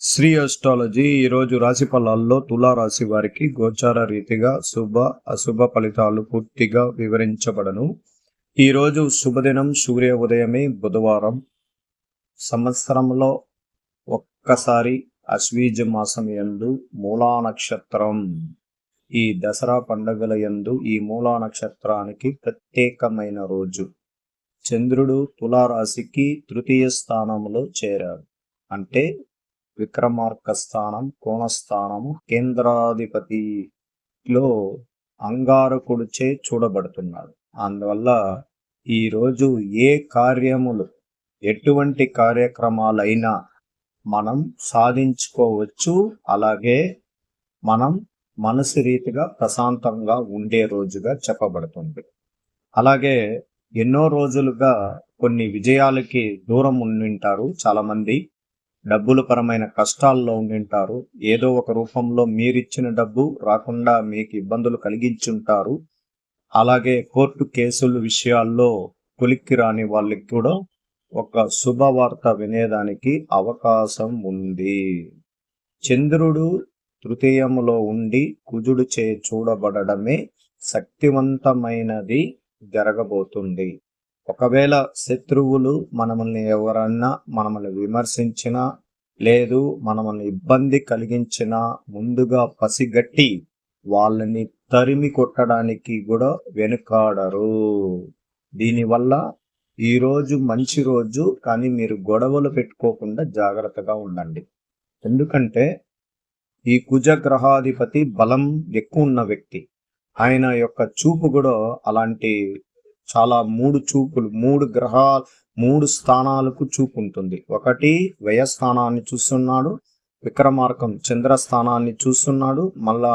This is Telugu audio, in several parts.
శ్రీ అస్ట్రాలజీ ఈరోజు రాశి ఫలాల్లో తులారాశి వారికి గోచార రీతిగా శుభ అశుభ ఫలితాలు పూర్తిగా వివరించబడను. ఈరోజు శుభదినం సూర్య ఉదయమే బుధవారం. సంవత్సరంలో ఒక్కసారి అశ్వీజ మాసం యందు మూలా నక్షత్రం. ఈ దసరా పండుగల యందు ఈ మూలా నక్షత్రానికి ప్రత్యేకమైన రోజు. చంద్రుడు తులారాశికి తృతీయ స్థానంలో చేరాడు. అంటే విక్రమార్క స్థానం కోణస్థానము కేంద్రాధిపతిలో అంగారకుడిచే చూడబడుతున్నాడు. అందువల్ల ఈరోజు ఏ కార్యములు ఎటువంటి కార్యక్రమాలైనా మనం సాధించుకోవచ్చు. అలాగే మనం మనసు రీతిగా ప్రశాంతంగా ఉండే రోజుగా చెప్పబడుతుంది. అలాగే ఎన్నో రోజులుగా కొన్ని విజయాలకి దూరం ఉండింటారు చాలామంది. డబ్బుల పరమైన కష్టాల్లో ఉండింటారు. ఏదో ఒక రూపంలో మీరిచ్చిన డబ్బు రాకుండా మీకు ఇబ్బందులు కలిగించుంటారు. అలాగే కోర్టు కేసుల విషయాల్లో కొలిక్కి రాని వాళ్ళకి కూడా ఒక శుభవార్త వినేదానికి అవకాశం ఉంది. చంద్రుడు తృతీయములో ఉండి కుజుడు చే చూడబడమే శక్తివంతమైనది జరగబోతుంది. ఒకవేళ శత్రువులు మనల్ని ఎవరన్నా మనల్ని విమర్శించినా లేదు మనల్ని ఇబ్బంది కలిగించినా ముందుగా పసిగట్టి వాళ్ళని తరిమి కొట్టడానికి కూడా వెనుకాడరు. దీనివల్ల ఈరోజు మంచి రోజు కానీ మీరు గొడవలు పెట్టుకోకుండా జాగ్రత్తగా ఉండండి. ఎందుకంటే ఈ కుజ గ్రహాధిపతి బలం ఎక్కువ ఉన్న వ్యక్తి. ఆయన యొక్క చూపు కూడా అలాంటి చాలా మూడు చూపులు మూడు గ్రహాలు మూడు స్థానాలకు చూపు ఉంటుంది ఒకటి వ్యయ స్థానాన్ని చూస్తున్నాడు విక్రమార్కం చంద్ర స్థానాన్ని చూస్తున్నాడు మళ్ళా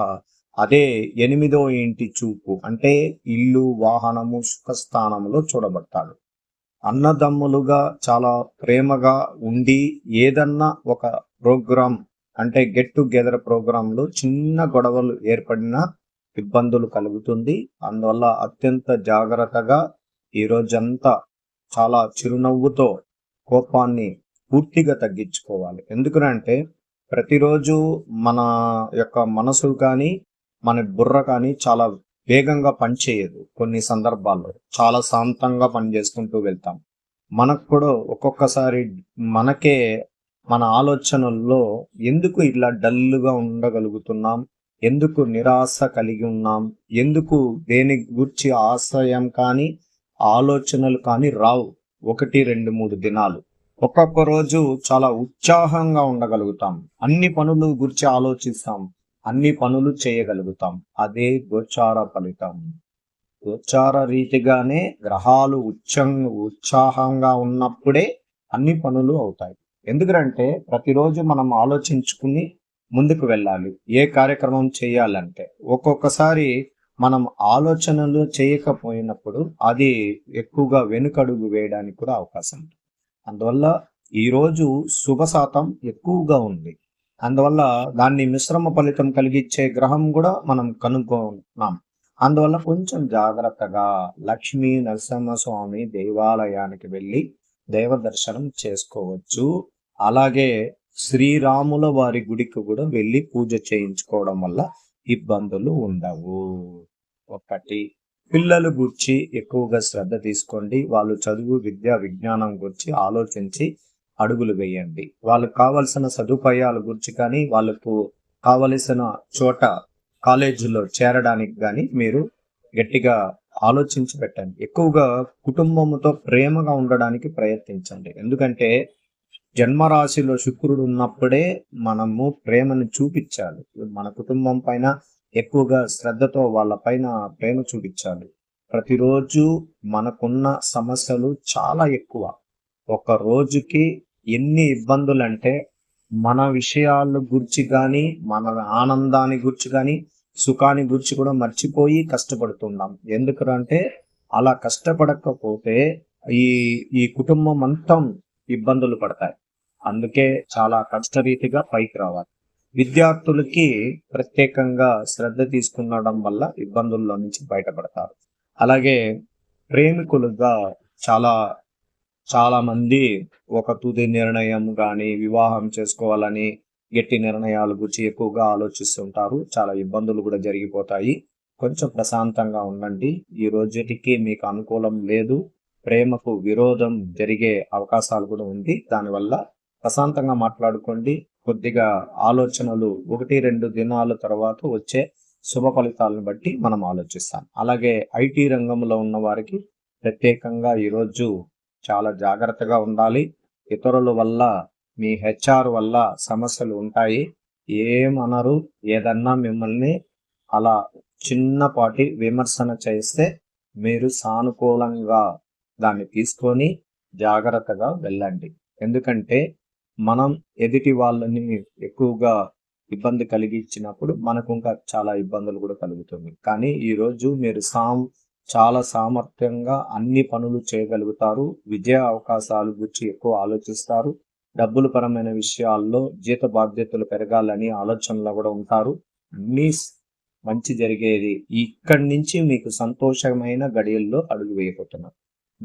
అదే ఎనిమిదో ఇంటి చూపు అంటే ఇల్లు వాహనము సుఖస్థానంలో చూడబడతాడు. అన్నదమ్ములుగా చాలా ప్రేమగా ఉండి ఏదన్నా ఒక ప్రోగ్రాం అంటే గెట్ టుగెదర్ ప్రోగ్రాంలో చిన్న గొడవలు ఏర్పడినా ఇబ్బందులు కలుగుతుంది. అందువల్ల అత్యంత జాగ్రత్తగా ఈ రోజంతా చాలా చిరునవ్వుతో కోపాన్ని పూర్తిగా తగ్గించుకోవాలి. ఎందుకంటే ప్రతిరోజు మన యొక్క మనసు కానీ మన బుర్ర కానీ చాలా వేగంగా పనిచేయదు కొన్ని సందర్భాల్లో. చాలా శాంతంగా పనిచేసుకుంటూ వెళ్తాం. మనకు కూడా ఒక్కొక్కసారి మనకే మన ఆలోచనల్లో ఎందుకు ఇలా డల్గా ఉండగలుగుతున్నాం? ఎందుకు నిరాశ కలిగి ఉన్నాం? ఎందుకు దేని గురించి ఆశయం కానీ ఆలోచనలు కానీ రావు? ఒకటి రెండు మూడు దినాలు. ఒక్కొక్క రోజు చాలా ఉత్సాహంగా ఉండగలుగుతాం. అన్ని పనులు గురించి ఆలోచిస్తాం. అన్ని పనులు చేయగలుగుతాం. అదే గోచార ఫలితం. గోచార రీతిగానే గ్రహాలు ఉచ్చం ఉత్సాహంగా ఉన్నప్పుడే అన్ని పనులు అవుతాయి. ఎందుకంటే ప్రతిరోజు మనం ఆలోచించుకుని ముందుకు వెళ్ళాలి. ఏ కార్యక్రమం చేయాలంటే ఒక్కొక్కసారి మనం ఆలోచనలు చేయకపోయినప్పుడు అది ఎక్కువగా వెనుకడుగు వేయడానికి కూడా అవకాశం ఉంది. అందువల్ల ఈరోజు శుభ శాతం ఎక్కువగా ఉంది. అందువల్ల దాన్ని మిశ్రమ ఫలితం కలిగించే గ్రహం కూడా మనం కనుక్కున్నాం అందువల్ల కొంచెం జాగ్రత్తగా లక్ష్మీ నరసింహస్వామి దేవాలయానికి వెళ్ళి దేవ దర్శనం చేసుకోవచ్చు. అలాగే శ్రీరాముల వారి గుడికి కూడా వెళ్ళి పూజ చేయించుకోవడం వల్ల ఇబ్బందులు ఉండవు. ఒకటి పిల్లలు గురించి ఎక్కువగా శ్రద్ధ తీసుకోండి. వాళ్ళు చదువు విద్య విజ్ఞానం గురించి ఆలోచించి అడుగులు వేయండి. వాళ్ళకు కావలసిన సదుపాయాల గురించి కానీ వాళ్ళకు కావలసిన చోట కాలేజీలో చేరడానికి కానీ మీరు గట్టిగా ఆలోచించి పెట్టండి. ఎక్కువగా కుటుంబంతో ప్రేమగా ఉండడానికి ప్రయత్నించండి. ఎందుకంటే జన్మరాశిలో శుక్రుడు ఉన్నప్పుడే మనము ప్రేమను చూపించాలి. మన కుటుంబం పైన ఎక్కువగా శ్రద్ధతో వాళ్ళ పైన ప్రేమ చూపించాలి. ప్రతిరోజు మనకున్న సమస్యలు చాలా ఎక్కువ. ఒక రోజుకి ఎన్ని ఇబ్బందులు అంటే మన విషయాల గురించి కానీ మన ఆనందాన్ని గురించి కానీ సుఖాన్ని గురించి కూడా మర్చిపోయి కష్టపడుతున్నాం ఎందుకంటే అలా కష్టపడకపోతే ఈ ఈ కుటుంబం అంతా ఇబ్బందులు పడతాయి. అందుకే చాలా కష్టరీతిగా పైకి రావాలి. విద్యార్థులకి ప్రత్యేకంగా శ్రద్ధ తీసుకున్నడం వల్ల ఇబ్బందుల్లో నుంచి బయటపడతారు. అలాగే ప్రేమికులుగా చాలా చాలా మంది ఒక తుది నిర్ణయం కానీ వివాహం చేసుకోవాలని గట్టి నిర్ణయాల గురించి ఎక్కువగా ఆలోచిస్తుంటారు. చాలా ఇబ్బందులు కూడా జరిగిపోతాయి. కొంచెం ప్రశాంతంగా ఉండండి. ఈ రోజుటికి మీకు అనుకూలం లేదు. ప్రేమకు విరోధం జరిగే అవకాశాలు కూడా ఉంది. దానివల్ల ప్రశాంతంగా మాట్లాడుకోండి. కొద్దిగా ఆలోచనలు ఒకటి రెండు దినాల తర్వాత వచ్చే శుభ ఫలితాలను బట్టి మనం ఆలోచిస్తాం. అలాగే ఐటీ రంగంలో ఉన్న వారికి ప్రత్యేకంగా ఈరోజు చాలా జాగ్రత్తగా ఉండాలి. ఇతరుల వల్ల మీ హెచ్ఆర్ వల్ల సమస్యలు ఉంటాయి. ఏమనరు ఏదన్నా మిమ్మల్ని అలా చిన్నపాటి విమర్శన చేస్తే మీరు సానుకూలంగా దాన్ని తీసుకొని జాగ్రత్తగా వెళ్ళండి. ఎందుకంటే మనం ఎదుటి వాళ్ళని ఎక్కువగా ఇబ్బంది కలిగించినప్పుడు మనకు ఇంకా చాలా ఇబ్బందులు కూడా కలుగుతుంది. కానీ ఈరోజు మీరు సాం చాలా సామర్థ్యంగా అన్ని పనులు చేయగలుగుతారు. విజయ అవకాశాల గురించి ఎక్కువ ఆలోచిస్తారు. డబ్బుల పరమైన విషయాల్లో జీత బాధ్యతలు పెరగాలని ఆలోచనలో కూడా ఉంటారు. మీస్ మంచి జరిగేది ఇక్కడి నుంచి మీకు సంతోషమైన గడియల్లో అడుగు వేయబోతున్నారు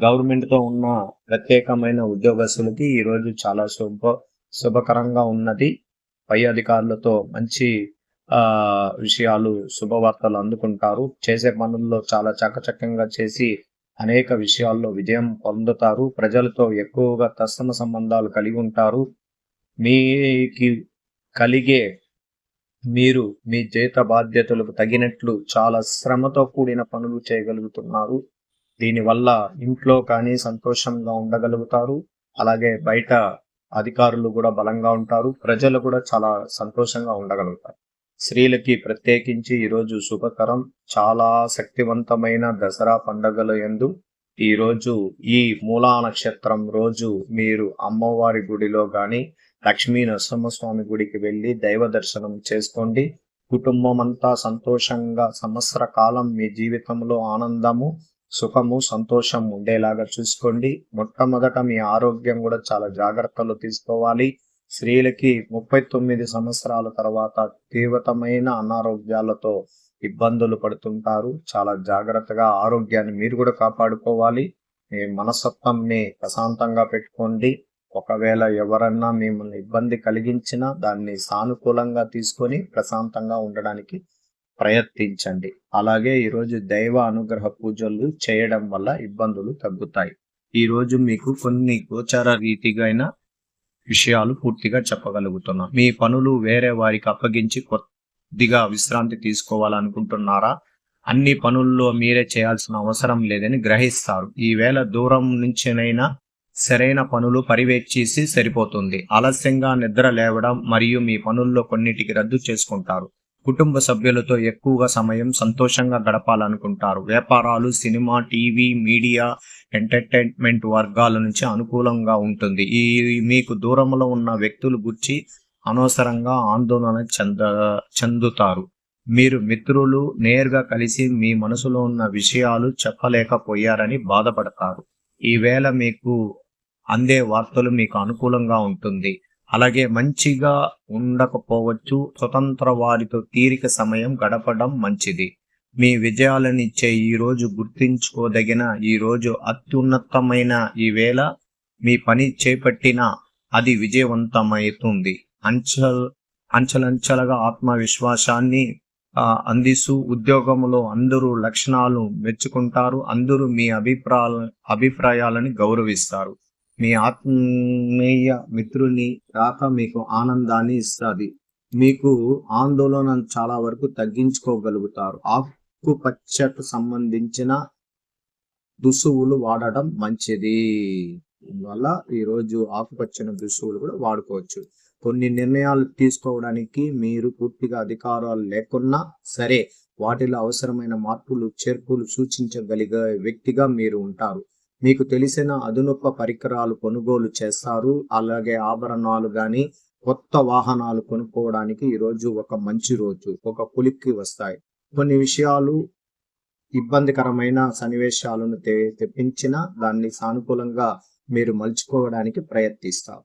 గవర్నమెంట్తో ఉన్న ప్రత్యేకమైన ఉద్యోగస్తులకి ఈ రోజు చాలా శుభ శుభకరంగా ఉన్నది. పై అధికారులతో మంచి ఆ విషయాలు శుభవార్తలు అందుకుంటారు. చేసే పనుల్లో చాలా చకచక్యంగా చేసి అనేక విషయాల్లో విజయం పొందుతారు. ప్రజలతో ఎక్కువగా తస్తమ సంబంధాలు కలిగి ఉంటారు. మీకు కలిగే మీరు మీ జీత బాధ్యతలకు తగినట్లు చాలా శ్రమతో కూడిన పనులు చేయగలుగుతున్నారు. దీనివల్ల ఇంట్లో కానీ సంతోషంగా ఉండగలుగుతారు. అలాగే బయట అధికారులు కూడా బలంగా ఉంటారు. ప్రజలు కూడా చాలా సంతోషంగా ఉండగలుగుతారు. స్త్రీలకి ప్రత్యేకించి ఈరోజు శుభకరం. చాలా శక్తివంతమైన దసరా పండుగలు ఎందు ఈరోజు ఈ మూలా నక్షత్రం రోజు మీరు అమ్మవారి గుడిలో గాని లక్ష్మీ నరసింహస్వామి గుడికి వెళ్ళి దైవ దర్శనం చేసుకోండి. కుటుంబం అంతా సంతోషంగా సంవత్సర కాలం మీ జీవితంలో ఆనందము సుఖము సంతోషం ఉండేలాగా చూసుకోండి. మొట్టమొదట మీ ఆరోగ్యం కూడా చాలా జాగ్రత్తలు తీసుకోవాలి. స్త్రీలకి ముప్పై తొమ్మిది సంవత్సరాల తర్వాత తీవ్రతమైన అనారోగ్యాలతో ఇబ్బందులు పడుతుంటారు. చాలా జాగ్రత్తగా ఆరోగ్యాన్ని మీరు కూడా కాపాడుకోవాలి. మీ మనస్తత్వంని ప్రశాంతంగా పెట్టుకోండి. ఒకవేళ ఎవరన్నా మిమ్మల్ని ఇబ్బంది కలిగించినా దాన్ని సానుకూలంగా తీసుకొని ప్రశాంతంగా ఉండడానికి ప్రయత్నించండి. అలాగే ఈరోజు దైవ అనుగ్రహ పూజలు చేయడం వల్ల ఇబ్బందులు తగ్గుతాయి. ఈ రోజు మీకు కొన్ని గోచార రీతిగా విషయాలు పూర్తిగా చెప్పగలుగుతున్నాం. మీ పనులు వేరే వారికి అప్పగించి కొద్దిగా విశ్రాంతి తీసుకోవాలనుకుంటున్నారా? అన్ని పనుల్లో మీరే చేయాల్సిన అవసరం లేదని గ్రహిస్తారు. ఈవేళ దూరం నుంచినైనా సరైన పనులు పరివేక్షిసి సరిపోతుంది. ఆలస్యంగా నిద్ర లేవడం మరియు మీ పనుల్లో కొన్నిటికి రద్దు చేసుకుంటారు. కుటుంబ సభ్యులతో ఎక్కువగా సమయం సంతోషంగా గడపాలనుకుంటారు. వ్యాపారాలు సినిమా టీవీ మీడియా ఎంటర్టైన్మెంట్ వర్గాల నుంచి అనుకూలంగా ఉంటుంది. ఈ మీకు దూరంలో ఉన్న వ్యక్తుల గురించి అనవసరంగా ఆందోళన చెంద చెందుతారు. మీరు మిత్రులు నేరుగా కలిసి మీ మనసులో ఉన్న విషయాలు చెప్పలేకపోయారని బాధపడతారు. ఈవేళ మీకు అందే వార్తలు మీకు అనుకూలంగా ఉంటుంది. అలాగే మంచిగా ఉండకపోవచ్చు. స్వతంత్ర వారితో తీరిక సమయం గడపడం మంచిది. మీ విజయాలనిచ్చే ఈ రోజు గుర్తించుకోదగిన ఈ రోజు అత్యున్నతమైన ఈ వేళ మీ పని చేపట్టిన అది విజయవంతమవుతుంది అంచల్ అంచలంచలగా ఆత్మవిశ్వాసాన్ని అందిస్తూ ఉద్యోగంలో అందరూ లక్షణాలు మెచ్చుకుంటారు. అందరూ మీ అభిప్రాయ అభిప్రాయాలని గౌరవిస్తారు. మీ ఆత్మీయ మిత్రుని రాక మీకు ఆనందాన్ని ఇస్తుంది. మీకు ఆందోళన చాలా వరకు తగ్గించుకోగలుగుతారు. ఆకుపచ్చకు సంబంధించిన దుసువులు వాడటం మంచిది. వల్ల ఈరోజు ఆకుపచ్చని దుసువులు కూడా వాడుకోవచ్చు. కొన్ని నిర్ణయాలు తీసుకోవడానికి మీరు పూర్తిగా అధికారాలు లేకున్నా సరే వాటిలో అవసరమైన మార్పులు చేర్పులు సూచించగలిగే వ్యక్తిగా మీరు ఉంటారు. మీకు తెలిసిన అదునొప్ప పరికరాలు కొనుగోలు చేస్తారు. అలాగే ఆభరణాలు కానీ కొత్త వాహనాలు కొనుక్కోవడానికి ఈరోజు ఒక మంచి రోజు ఒక పులిక్కి వస్తాయి. కొన్ని విషయాలు ఇబ్బందికరమైన సన్నివేశాలను తెప్పించిన దాన్ని సానుకూలంగా మీరు మలుచుకోవడానికి ప్రయత్నిస్తారు.